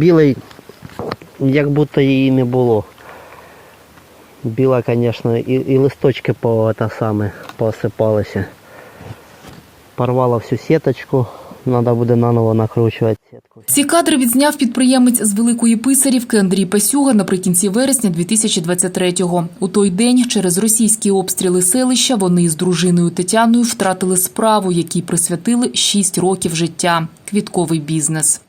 білий, як будто її не було. Біла, звісно, і, і листочки по та саме посипалися. Порвала всю сіточку, треба буде наново накручувати сітку. Ці кадри відзняв підприємець з Великої Писарівки Андрій Пасюга наприкінці вересня 2023-го. У той день через російські обстріли селища вони з дружиною Тетяною втратили справу, якій присвятили 6 років життя – квітковий бізнес.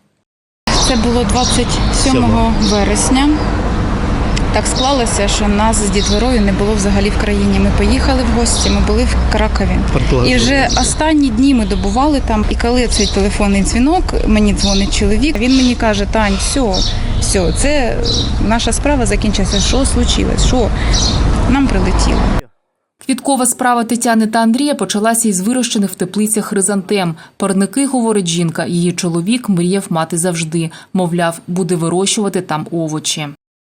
Це було 27 вересня. Так склалося, що нас з дітворою не було взагалі в країні. Ми поїхали в гості, ми були в Кракові. І вже останні дні ми добували там. І коли цей телефонний дзвінок, мені дзвонить чоловік, він мені каже: Тань, все, все, це наша справа закінчилася. Що случилось? Що? Нам прилетіло. Квіткова справа Тетяни та Андрія почалася із вирощених в теплицях хризантем. Парники, говорить жінка, її чоловік мріяв мати завжди. Мовляв, буде вирощувати там овочі.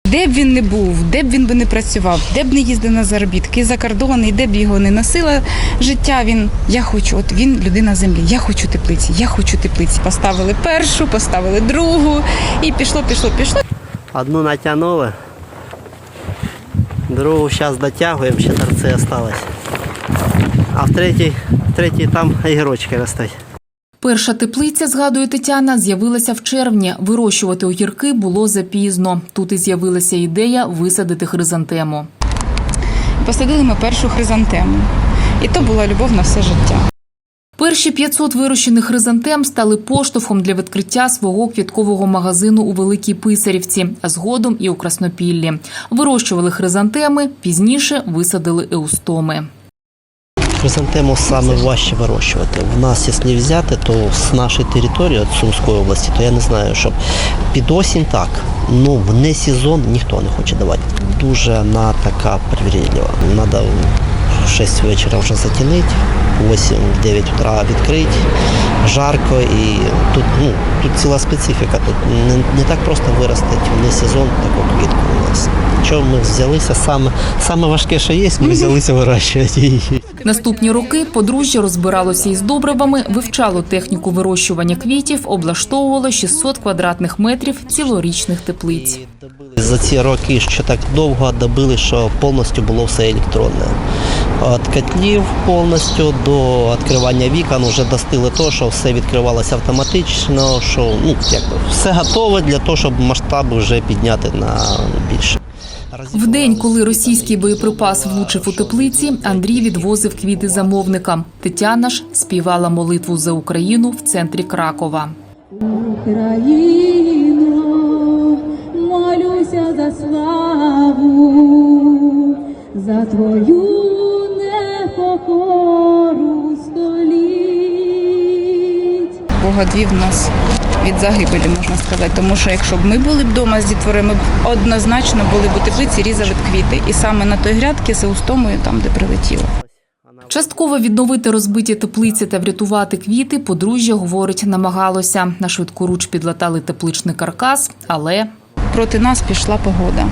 Де б він не був, де б він би не працював, де б не їздив на заробітки за кордон, і де б його не носила життя. Він я хочу, от він людина землі. Я хочу теплиці, я хочу теплиці. Поставили першу, поставили другу, і пішло, пішло, пішло. Одну натягнули, другу зараз дотягуємо, ще торці осталось. А в третій, в третій там огірочки ростуть. Перша теплиця, згадує Тетяна, з'явилася в червні. Вирощувати огірки було запізно. Тут і з'явилася ідея висадити хризантему. Посадили ми першу хризантему. І то була любов на все життя. Перші 500 вирощених хризантем стали поштовхом для відкриття свого квіткового магазину у Великій Писарівці, а згодом і у Краснопіллі. Вирощували хризантеми, пізніше висадили еустоми. Хризантему саме важче вирощувати. В нас, якщо взяти, то з нашої території, от Сумської області, то я не знаю, щоб під осінь так. Ну, в не сезон ніхто не хоче давати. Дуже вона така привірлива. Треба в 6 вечора вже затінити, в 8-9 утра відкрити, жарко і тут, ну, тут ціла специфіка. Тут не, не так просто виростити в не сезон таку квітку у нас. Чого ми взялися саме, саме важке, що є, ми взялися вирощувати її. Наступні роки подружжя розбиралося із добривами, вивчало техніку вирощування квітів, облаштовувало 600 квадратних метрів цілорічних теплиць. За ці роки, що так довго добили, що повністю було все електронне. Від котлів повністю до відкривання вікон вже достигли того, що все відкривалося автоматично, що ну, якби, все готове для того, щоб масштаби вже підняти на більше. В день, коли російський боєприпас влучив у теплиці, Андрій відвозив квіти замовникам. Тетяна ж співала молитву за Україну в центрі Кракова. Україно, молюся за славу, за твою непокору століть. Бог одвів нас від загибелі, можна сказати. Тому що якщо б ми були б вдома з дітворою, ми б однозначно були б у теплиці, різали б квіти. І саме на той грядки з Еустомою, там, де прилетіло. Частково відновити розбиті теплиці та врятувати квіти подружжя, говорить, намагалося. На швидку руч підлатали тепличний каркас, але Проти нас пішла погода.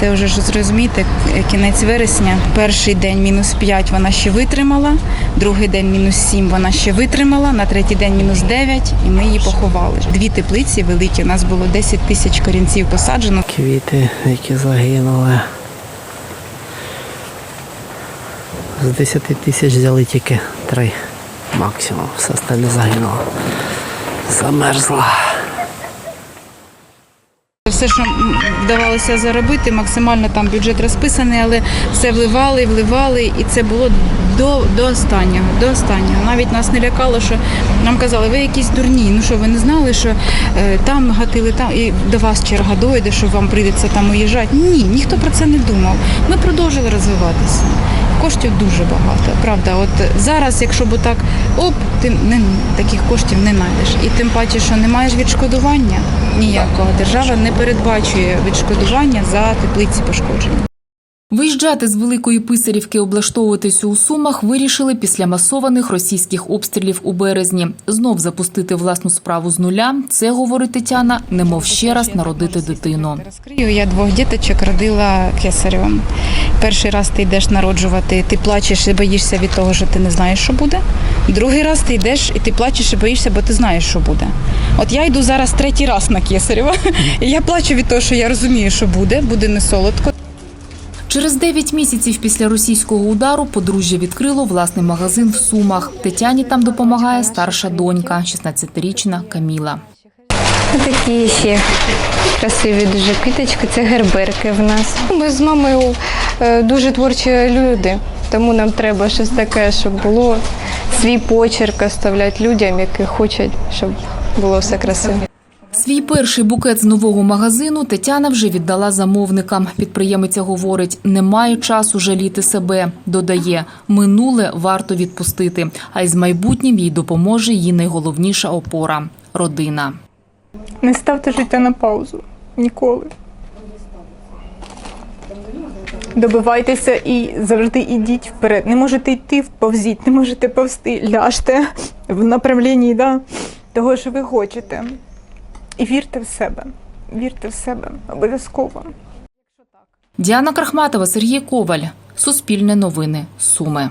Це вже ж зрозумієте, кінець вересня. Перший день мінус 5 вона ще витримала, другий день мінус 7 вона ще витримала, на третій день мінус 9 і ми її поховали. Дві теплиці великі, у нас було 10 тисяч корінців посаджено. Квіти, які загинули. З 10 тисяч взяли тільки три максимум. Все остальне загинуло. Замерзла. Все, що вдавалося заробити, максимально там бюджет розписаний, але все вливали, вливали, і це було до, до останнього. До останнього. Навіть нас не лякало, що нам казали, ви якісь дурні. Ну що, ви не знали, що е, там гатили, там і до вас черга дойде, що вам прийдеться там уїжджати. Ні, ніхто про це не думав. Ми продовжили розвиватися. Коштів дуже багато, правда. От зараз, якщо б так, оп, ти не таких коштів не знайдеш. І тим паче, що не маєш відшкодування ніякого. Держава не передбачує відшкодування за теплиці пошкоджені. Виїжджати з Великої Писарівки, облаштовуватися у Сумах вирішили після масованих російських обстрілів у березні. Знов запустити власну справу з нуля – це, говорить Тетяна, немов ще раз народити дитину. Розкрию, я двох діточок родила кесаревим. Перший раз ти йдеш народжувати, ти плачеш і боїшся від того, що ти не знаєш, що буде. Другий раз ти йдеш і ти плачеш і боїшся, бо ти знаєш, що буде. От я йду зараз третій раз на кесарева, і я плачу від того, що я розумію, що буде, буде не солодко. Через 9 місяців після російського удару подружжя відкрило власний магазин в Сумах. Тетяні там допомагає старша донька, 16-річна Каміла. Такі ще красиві дуже квіточки, це герберки в нас. Ми з мамою е, дуже творчі люди, тому нам треба щось таке, щоб було свій почерк оставляти людям, які хочуть, щоб було все красиво. Свій перший букет з нового магазину Тетяна вже віддала замовникам. Підприємиця говорить, немає часу жаліти себе. Додає, минуле варто відпустити, а й з майбутнім їй допоможе її найголовніша опора родина. Не ставте життя на паузу. Ніколи. Добивайтеся і завжди йдіть вперед. Не можете йти повзіть, не можете повзти, ляжте в направлінні да, того, що ви хочете. І вірте в себе. Вірте в себе обов'язково. Діана Крахматова, Сергій Коваль. Суспільне новини. Суми.